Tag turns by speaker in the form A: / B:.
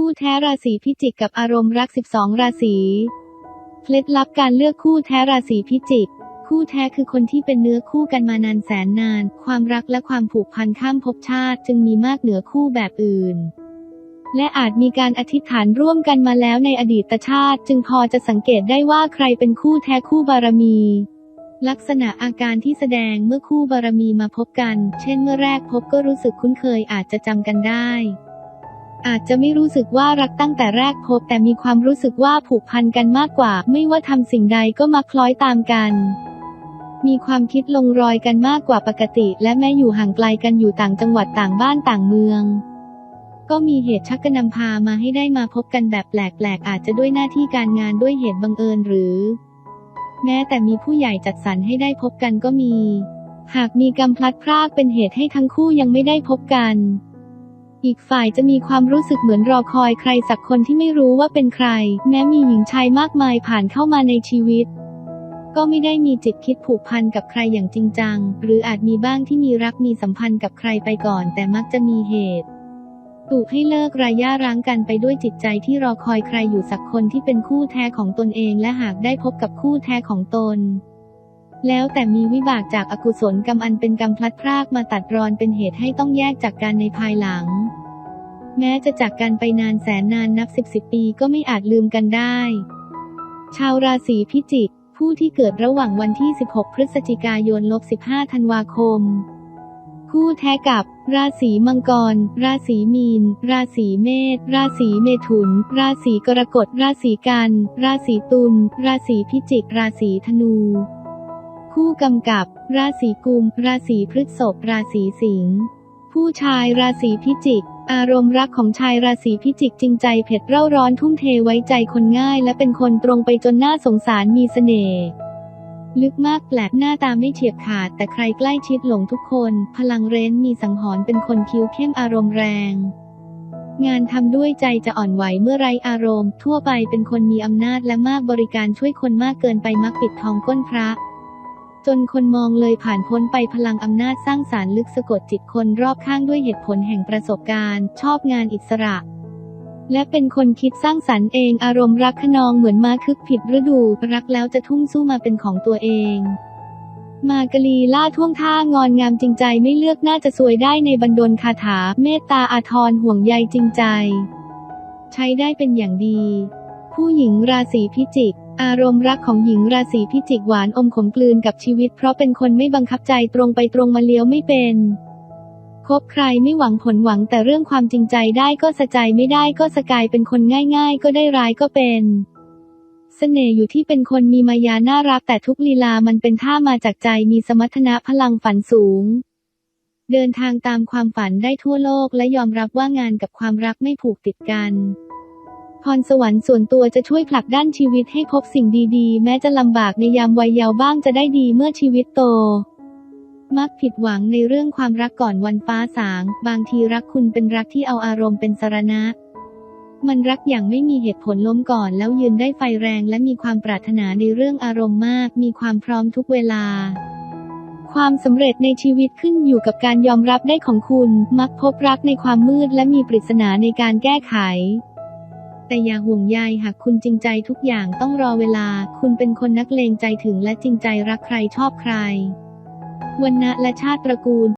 A: คู่แท้ราศีพิจิกกับอารมณ์รัก 12 ราศีเคล็ดลับการเลือกคู่แท้ราศีพิจิก คู่แท้คือคนที่เป็นเนื้อคู่กันมานานแสนนาน ความรักและความผูกพันข้ามภพชาติ จึงมีมากเหนือคู่แบบอื่น และอาจมีการอธิษฐานร่วมกันมาแล้วในอดีตชาติ จึงพอจะสังเกตได้ว่าใครเป็นคู่แท้คู่บารมีลักษณะอาการที่แสดงเมื่อคู่บารมีมาพบกัน เช่นเมื่อแรกพบก็รู้สึกคุ้นเคยอาจจะจำกันได้ อาจจะไม่รู้สึกว่ารักตั้งแต่แรกพบ แต่มีความรู้สึกว่าผูกพันกันมากกว่า ไม่ว่าทำสิ่งใดก็มักคล้อยตามกัน มีความคิดลงรอยกันมากกว่าปกติ และแม้อยู่ห่างไกลกันอยู่ต่างจังหวัดต่างบ้านต่างเมืองก็มีเหตุชักกระนำพามาให้ได้มาพบกันแบบแปลกๆ อาจจะด้วยหน้าที่การงานด้วยเหตุบังเอิญหรือ แม้แต่มีผู้ใหญ่จัดสรรให้ได้พบกันก็มี หากมีกรรมพลัดพรากเป็นเหตุให้ทั้งคู่ยังไม่ได้พบกัน อีกฝ่ายจะมีความรู้สึกเหมือนรอคอยใครสักคนที่ไม่รู้ว่าเป็นใคร แม้มีหญิงชายมากมายผ่านเข้ามาในชีวิต ก็ไม่ได้มีจิตคิดผูกพันกับใครอย่างจริงจัง หรืออาจมีบ้างที่มีรักมีสัมพันธ์กับใครไปก่อน แต่มักจะมีเหตุถูกให้เลิกรายย่าร้างกันไปด้วยจิตใจที่รอคอยใครอยู่สักคนที่เป็นคู่แท้ของตนเองและหากได้พบกับคู่แท้ของตน แล้วแต่มีวิบากจากอากุศลกรรมอันเป็นกรรมพลัดพรากมาตัดรอนเป็นเหตุให้ต้องแยกจากกันในภายหลัง แม้จะจากกันไปนานแสนนานนับสิบสิบปีก็ไม่อาจลืมกันได้ ชาวราศีพิจิก ผู้ที่เกิดระหว่างวันที่ 16 พฤศจิกายนลบ15 ธันวาคม คู่แท้กับ ราศีมังกร ราศีมีน ราศีเมษ ราศีเมถุน ราศีกรกฎ ราศีกัน ราศีตุล ราศีพิจิก ราศีธนู คู่กำกับ ราศีกุม ราศีพฤษภ ราศีสิงห์ ผู้ชายราศีพิจิก อารมณ์รักของชายราศีพิจิกจริงใจเผ็ดเร่าร้อนทุ่มเทไว้ใจคนง่าย และเป็นคนตรงไปจนน่าสงสารมีเสน่ห์ลึกมากแปลกหน้าตาไม่เฉียบขาด แต่ใครใกล้ชิดหลงทุกคน พลังเร้นมีสังหรณ์เป็นคนคิ้วเข้มอารมณ์แรง งานทำด้วยใจจะอ่อนไหวเมื่อไรอารมณ์ ทั่วไปเป็นคนมีอำนาจและมากบริการช่วยคนมากเกินไปมักปิดทองก้นพระ จนคนมองเลยผ่านพ้นไปพลังอำนาจสร้างสารรค์ลึกสะกดจิตคนรอบข้างด้วยเหตุผลแห่งประสบการณ์ ชอบงานอิสระ และเป็นคนคิดสร้างสรรค์เองอารมณ์รักขนองเหมือนมาคึกผิดฤดูรักแล้วจะทุ่มสู้มาเป็นของตัวเอง มากลีล่าท่วงท่างอนงามจริงใจไม่เลือกน่าจะสวยได้ในบรรดลคาถา เมตตาอาทรห่วงใยจริงใจ ใช้ได้เป็นอย่างดี ผู้หญิงราศีพิจิก อารมณ์รักของหญิงราศีพิจิกหวานอมขมกลืนกับชีวิต เพราะเป็นคนไม่บังคับใจตรงไปตรงมาเลี้ยวไม่เป็นคบใครไม่หวังผลหวังแต่เรื่องความจริงใจได้ก็สะใจไม่ได้ก็สกายเป็นคนง่าย ๆ ก็ได้ร้ายก็เป็นเสน่ห์อยู่ที่เป็นคนมีมายาน่ารักแต่ทุกลีลามันเป็นท่ามาจากใจมีสมรรถนะพลังฝันสูง เดินทางตามความฝันได้ทั่วโลกและยอมรับว่างานกับความรักไม่ผูกติดกัน พรสวรรค์ส่วนตัวจะช่วยผลักด้านชีวิตให้พบสิ่งดีๆ แม้จะลำบากในยามวัยเยาว์บ้างจะได้ดีเมื่อชีวิตโต มักผิดหวังในเรื่องความรักก่อนวันฟ้าสาง บางทีรักคุณเป็นรักที่เอาอารมณ์เป็นสารณะ มันรักอย่างไม่มีเหตุผลล้มก่อนแล้วยืนได้ไฟแรงและมีความปรารถนาในเรื่องอารมณ์มาก มีความพร้อมทุกเวลาความสำเร็จในชีวิตขึ้นอยู่กับการยอมรับได้ของคุณ มักพบรักในความมืดและมีปริศนาในการแก้ไข แต่อย่าห่วงใยหากคุณจริงใจทุกอย่างต้องรอเวลา คุณเป็นคนนักเลงใจถึงและจริงใจรักใครชอบใครวันณะและชาติตระกูล